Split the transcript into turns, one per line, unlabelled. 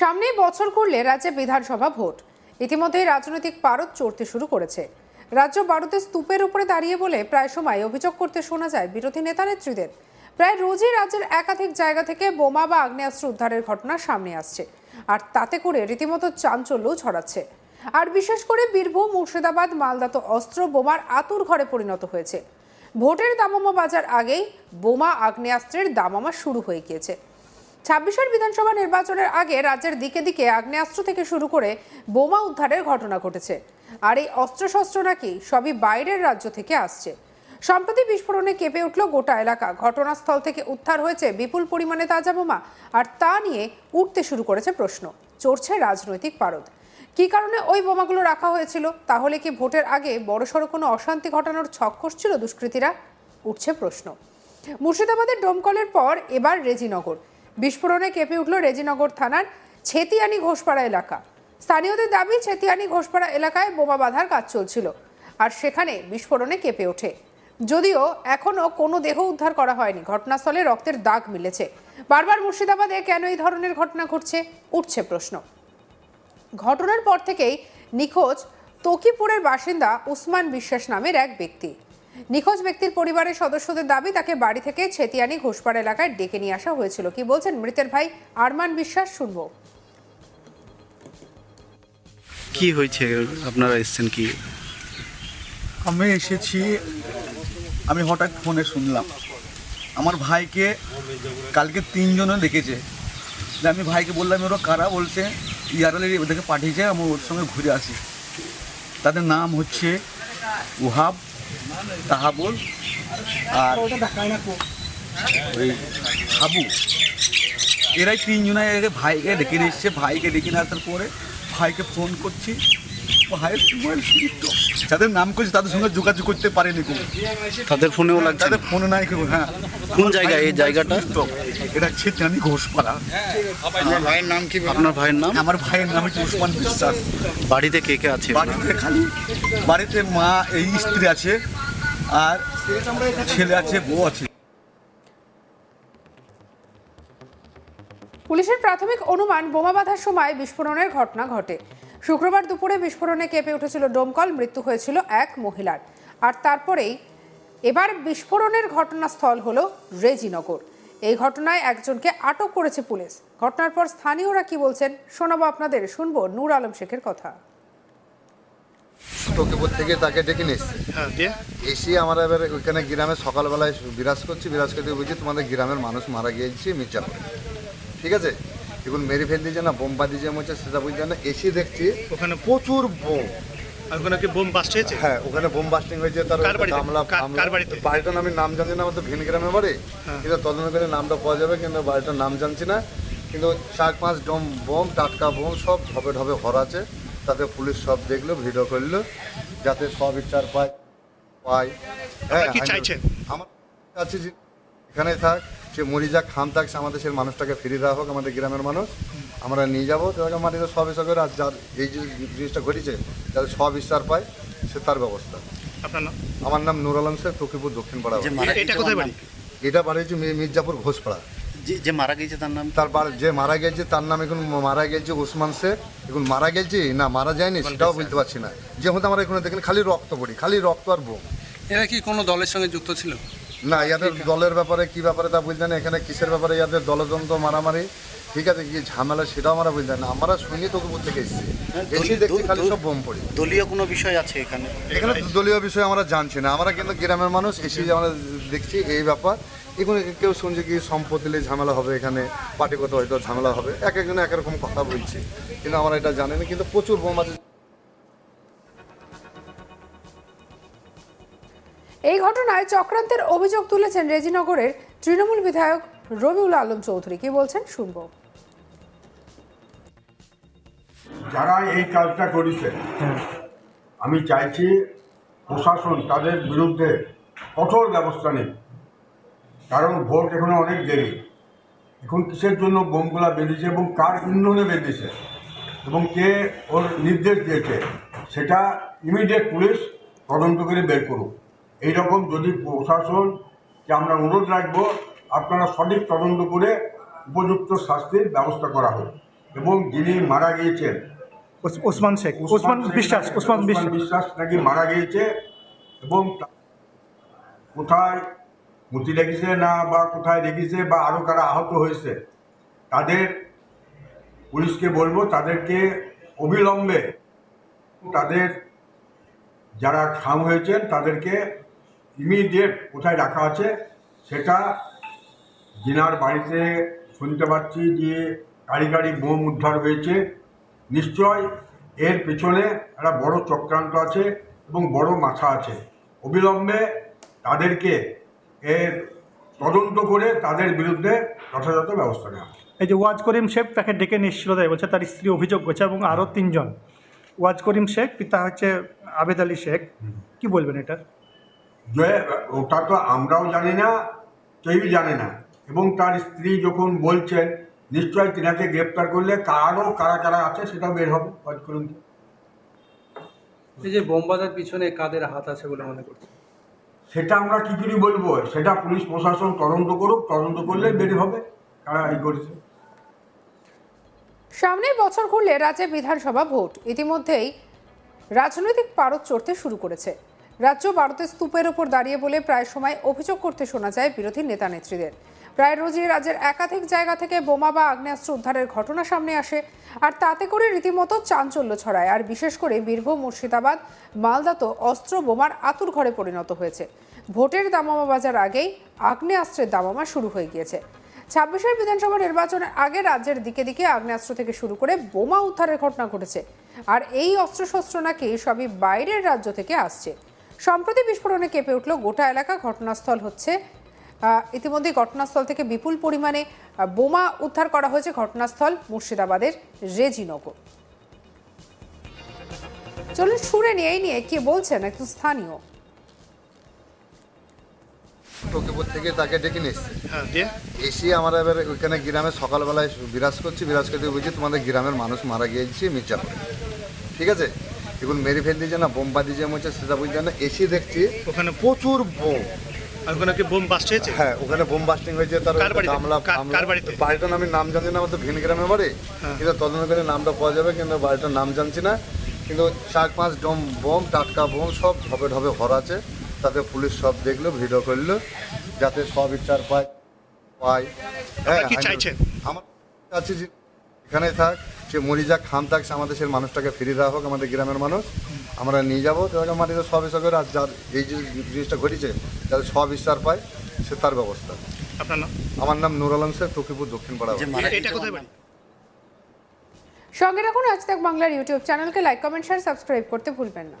সামনেই বছর করলে রাজ্যে বিধানসভা ভোট। ইতিমধ্যেই রাজনৈতিক পারদ চড়তে শুরু করেছে। রাজ্য ভারতের স্তূপের উপরে দাঁড়িয়ে বলে প্রায় সময় অভিযোগ করতে শোনা যায় বিরোধী নেতানেত্রীদের প্রায় রোজই রাজ্যের একাধিক জায়গা থেকে বোমা বা আগ্নেয়াস্ত্র উদ্ধারের ঘটনা সামনে আসছে। আর তাতে করে রীতিমতো চাঞ্চল্যও ছড়াচ্ছে। আর বিশেষ করে বীরভূম, মুর্শিদাবাদ, মালদা তো অস্ত্র বোমার আতুর ঘরে পরিণত হয়েছে। ভোটের দামামা বাজার আগেই বোমা, আগ্নেয়াস্ত্রের দামামা শুরু হয়ে গিয়েছে। ছাব্বিশের বিধানসভা নির্বাচনের আগে রাজ্যের দিকে দিকে আগ্নেয়াস্ত্র থেকে শুরু করে বোমা উদ্ধারের ঘটনা ঘটেছে। আর এই অস্ত্রশস্ত্র নাকি সবই বাইরের রাজ্য থেকে আসছে। সম্প্রতি বিস্ফোরণে কেঁপে উঠল গোটা এলাকা। ঘটনাস্থল থেকে উদ্ধার হয়েছে বিপুল পরিমাণে তাজা বোমা। আর তা নিয়ে উঠতে শুরু করেছে প্রশ্ন। চড়ছে রাজনৈতিক পারদ। কি কারণে ওই বোমাগুলো রাখা হয়েছিল? তাহলে কি ভোটের আগে বড়সড় কোনো অশান্তি ঘটানোর ছক কষছিল দুষ্কৃতীরা? উঠছে প্রশ্ন। মুর্শিদাবাদের ডোমকলের পর এবার রেজিনগর। বিস্ফোরণে কেঁপে উঠল রেজিনগর থানার ছেতিয়ানি ঘোষপাড়া এলাকা। স্থানীয়দের দাবি, ছেতিয়ানি ঘোষপাড়া এলাকায় বোমা বাঁধার কাজ চলছিল আর সেখানে বিস্ফোরণে কেঁপে ওঠে। যদিও এখনও কোনো দেহ উদ্ধার করা হয়নি। ঘটনাস্থলে রক্তের দাগ মিলেছে। বারবার মুর্শিদাবাদে কেন এই ধরনের ঘটনা ঘটছে, উঠছে প্রশ্ন। ঘটনার পর থেকেই নিখোঁজ তকিপুরের বাসিন্দা উসমান বিশ্বাস নামের এক ব্যক্তি। নিখোঁজ ব্যক্তির পরিবারের সদস্যদের দাবি তাকে বাড়ি থেকে ছেতিয়ানি ঘোষপাড়া এলাকায় ডেকে নিয়ে আসা হয়েছিল। কি বলছেন মৃতের ভাই আরমান বিশ্বাস শুনব।
কি হয়েছে? আপনারা এসছেন কি?
আমি এসেছি আমি হঠাৎ ফোনে শুনলাম। আমার ভাইকে কালকে তিনজনে দেখেছে। যে আমি ভাইকে বললাম ওরা কারা? বলছে ইয়ারালি ওদেরকে পাঠিয়েছে আমি ওর সঙ্গে ঘুরে আসি। তাদের নাম হচ্ছে ওহাব তাহাবুল আর ওই হাবু। এরাই তিনজনে ভাইকে ডেকে নিচ্ছে ভাইকে ডেকে নিয়ে আসার পরে ভাইকে ফোন করছি। মোবাইল যাদের নাম করছি তাদের সঙ্গে যোগাযোগ করতে পারেনি কেউ।
তাদের ফোনেও লাগছে
তাদের ফোন নাই কেউ হ্যাঁ।
কোন জায়গায় এই জায়গাটা?
এটা ছিটানি ঘোষপাড়া।
আপনার ভাইয়ের নাম কি আপনার ভাইয়ের নাম?
আমার ভাইয়ের নাম হচ্ছে উসমান বিশ্বাস।
বাড়িতে কে কে আছে?
বাড়িতে খালি বাড়িতে মা এই স্ত্রী আছে আর ছেলে আছে বউ আছে।
পুলিশের প্রাথমিক অনুমান বোমা বাঁধার সময় বিস্ফোরণের ঘটনা ঘটে। শুক্রবার দুপুরে বিস্ফোরণে কেঁপে উঠেছিল ডোমকল মৃত্যু হয়েছিল এক মহিলার। আর তারপরেই এবার বিস্ফোরণের ঘটনাস্থল হলো রেজিনগর। এই ঘটনায় একজনকে আটক করেছে পুলিশ। ঘটনার পর স্থানীয়রা কি বলছেন শোনাবো আপনাদের। শুনব নূর আলম শেখের কথা।
তকিপুর থেকে তাকে ডেকে নিয়ে এসছে
হ্যাঁ
এসে আমরা এবার ওইখানে গ্রামে সকালবেলায় বিরাজ করছি। বিরাজ করতে বুঝি তোমাদের গ্রামের মানুষ মারা গিয়েছে মির্জাপুরে ঠিক আছে? এখন মেরে ফেল দিয়েছে না বোম বাঁধিয়েছে হচ্ছে সেটা বুঝতে না এসে দেখছি
ওখানে
প্রচুর বোম
ওখানে কি বোম বাস্ট হয়েছে
হ্যাঁ ওখানে বোম বাস্টিং হয়েছে তার?
কার- বাড়িতে?
বাড়িটার আমি নাম জানি না আমাদের ভিন গ্রামে বাড়ি
হ্যাঁ।
কিন্তু তদন্ত করে নামটা পাওয়া যাবে কিন্তু বাড়িটার নাম জানছি না কিন্তু চার পাঁচ ডম বোম টাটকা বোম সব ঢবে ঢবে তাতে পুলিশ সব দেখল ভিডিও করল যাতে সব বিচার পায় পায় হ্যাঁ
কি চাইছেন?
আমার থাক সে মরি যাক খাম থাক সে আমাদের সে মানুষটাকে ফিরিয়ে দেওয়া হোক আমাদের গ্রামের মানুষ। আমরা নিয়ে যাব তাদেরকে মাটিতে সব করে আর যার এই যে জিনিসটা ঘটেছে যাতে সব বিচার পায় সে তার ব্যবস্থা।
আপনার নাম?
আমার নাম নুর আলম শেখ তকিপুর দক্ষিণ পাড়া
মারা
এটা
গেছে
কোথায় বাড়ি?
এটা বাড়ি হচ্ছে মি- মির্জাপুর ঘোষপাড়া।
যে- যে মারা গেছে তার নাম? কি?
তার বাড়ি- যে মারা গেছে তার নাম এখন মারা গেছে ওসমান শেখ। এখন মারা গেছে না মারা যায়নি সেটাও বলতে পারছি না। যে হতে আমরা এখানে দেখেন খালি রক্ত পড়ি খালি রক্ত আর বোম।
এরা কি কোনো দলের সঙ্গে যুক্ত ছিল?
না ইয়াদের দলের ব্যাপারে কি ব্যাপারে তা বুঝলেন এখানে কিসের ব্যাপারে ইয়াদের দলদ্বন্দ্ব মারামারি? ঠিক আছে কি ঝামেলা সেটাও আমরা বুঝলেন না। আমরা শুনি তকিপুর থেকে এসেছি। এসে দেখছি খালি সব বোম পড়ি।
দলীয় কোনো বিষয় আছে এখানে?
এখানে দলীয় বিষয় আমরা জানছি না। আমরা কিন্তু গ্রামের মানুষ এসে আমরা দেখছি এই ব্যাপার। এখানে কেউ শুনছে কি সম্পত্তি ঝামেলা হবে এখানে? পার্টিগত হয়তো ঝামেলা হবে। এক একজন এক রকম কথা বলছে। কিন্তু আমরা এটা জানি না। কিন্তু প্রচুর বোম আছে।
এই ঘটনায় চক্রান্তের অভিযোগ তুলেছেন রেজিনগরের তৃণমূল বিধায়ক রবিউল আলম চৌধুরী। কি বলছেন শুনব।
যারা এই কাজটা করেছে আমি চাইছি প্রশাসন তাদের বিরুদ্ধে কঠোর ব্যবস্থা নেই কারণ ভোট এখনও অনেক দেরি। এখন কিসের জন্য বোমগুলা বেঁধেছে এবং কার ইন্ধনে বেঁধেছে এবং কে ওর নির্দেশ দিয়েছে সেটা ইমিডিয়েট পুলিশ তদন্ত করে বের করুক। এইরকম যদি প্রশাসনকে আমরা অনুরোধ রাখব আপনারা সঠিক তদন্ত করে উপযুক্ত শাস্তির ব্যবস্থা করা হোক। এবং যিনি মারা গিয়েছেন
ওস- ওসমান শেখ ওসমান বিশ্বাস ওসমান বিশ্বাস।
নাকি মারা গিয়েছে এবং কোথায় মুতি লেগেছে না বা কোথায় রেখেছে বা আরও কারা আহত হয়েছে তাদের পুলিশকে বলব তাদেরকে অবিলম্বে তাদের যারা খাম হয়েছেন তাদেরকে ইমিডিয়েট কোথায় রাখা আছে সেটা জিনার বাড়িতে শুনতে পাচ্ছি যে কারিগরি বোম উদ্ধার হয়েছে। নিশ্চয় এর পেছনে একটা বড় চক্রান্ত আছে এবং বড় মাথা আছে। অবিলম্বে তাদেরকে এর তদন্ত করে তাদের বিরুদ্ধে যথাযথ ব্যবস্থা নেওয়া
এই যে ওয়াজ করিম শেখ তাকে ডেকে নিয়ে এসেছিল তাই বলছে তার স্ত্রী অভিযোগ করছে এবং আরও তিনজন। ওয়াজ করিম শেখ পিতা হচ্ছে আবেদ আলী শেখ। কি বলবেন এটা
যে ওটা তো আমরাও জানি না কেউই জানে না। এবং তার স্ত্রী যখন বলছেন নিশ্চয় তিনাকে গ্রেপ্তার করলে কারও কারা কারা আছে সেটা বের হবে কাজ করুন।
এই যে বোমবাজার পিছনে কাদের হাত আছে বলে মনে করছে
সেটা আমরা কি করে বলব সেটা পুলিশ প্রশাসন তদন্ত করুক তদন্ত করলে বের হবে কারা এই করেছে।
সামনের বছর ঘুরলে রাজ্যে বিধানসভা ভোট ইতিমধ্যেই রাজনৈতিক পারদ চড়তে শুরু করেছে। রাজ্য ভারতের স্তূপের ওপর দাঁড়িয়ে বলে প্রায় সময় অভিযোগ করতে শোনা যায় বিরোধী নেতা নেত্রীদের। প্রায় রোজই রাজ্যের একাধিক জায়গা থেকে বোমা বা আগ্নেয়াস্ত্র উদ্ধারের ঘটনা সামনে আসে, আর তাতে করে রীতিমতো চাঞ্চল্য ছড়ায়, আর বিশেষ করে বীরভূম, মুর্শিদাবাদ, মালদা তো অস্ত্র বোমার আতুর ঘরে পরিণত হয়েছে। ভোটের দামামা বাজার আগেই আগ্নেয়াস্ত্রের দামামা শুরু হয়ে গিয়েছে। ছাব্বিশের বিধানসভা নির্বাচনের আগে রাজ্যের দিকে দিকে আগ্নেয়াস্ত্র থেকে শুরু করে বোমা উদ্ধারের ঘটনা ঘটেছে, আর এই অস্ত্রশস্ত্র নাকি সবই বাইরের রাজ্য থেকে আসছে। সম্প্রতি বিস্ফোরণে কেঁপে উঠল গোটা এলাকা ঘটনাস্থল হচ্ছে ইতিমধ্যে ঘটনাস্থল থেকে বিপুল পরিমাণে বোমা উদ্ধার করা হয়েছে ঘটনাস্থল মুর্শিদাবাদের রেজিনগর। চলুন শুনে নিয়ে এই নিয়ে কে বলছেন একটু স্থানীয়।
টকিপুর থেকে তাকে ডেকে নিয়ে এসছি।
হ্যাঁ
এসে আমরা এবার ওইখানে গ্রামে সকালবেলায় বিরাজ করছি বিরাজ করতে বলছি তোমাদের গ্রামের মানুষ মারা গিয়েছে মির্জাপুরে। ঠিক আছে? এখন মেরে ফেল দিয়েছে না বোম বাদি যে মরছে সেটা বুঝতে না এসে দেখছি।
ওখানে
প্রচুর বোম।
ওখানে কি বোম বাস্ট হয়েছে?
হ্যাঁ ওখানে বোম বাস্টিং হয়েছে তার
কার কার- বাড়িতে?
বাড়িটার আমি নাম জানি না আমাদের ভিন গ্রামে বাড়ি।
হ্যাঁ।
কিন্তু তদন্ত করে নামটা পাওয়া যাবে কিন্তু বাড়িটার নাম জানছি না। কিন্তু চার পাঁচ ডম বোম টাটকা বোম সব ঢবে ঢবে ভরা আছে। তাতে পুলিশ সব দেখল ভিডিও করল যাতে সব ইচ্ছার পায় পায়। হ্যাঁ
কি
আমার কাছে এখানে থাক। সে মরি যাক খাম থাক সে আমাদের সেই মানুষটাকে ফিরিয়ে দেওয়া হোক আমাদের গ্রামের মানুষ। আমরা নিয়ে যাব। মাটিতে সব হিসাবে আর যার এই যে জিনিসটা ঘটেছে যাতে সব ইচ্ছার পায় সে তার ব্যবস্থা।
আপনার নাম?
আমার নাম নুর আলম স্যার টকিপুর দক্ষিণ পাড়া।
এটা কোথায় বাড়ি?
সঙ্গে রাখুন আজ তাক বাংলার ইউটিউব চ্যানেলকে লাইক কমেন্ট শেয়ার সাবস্ক্রাইব করতে ভুলবেন না।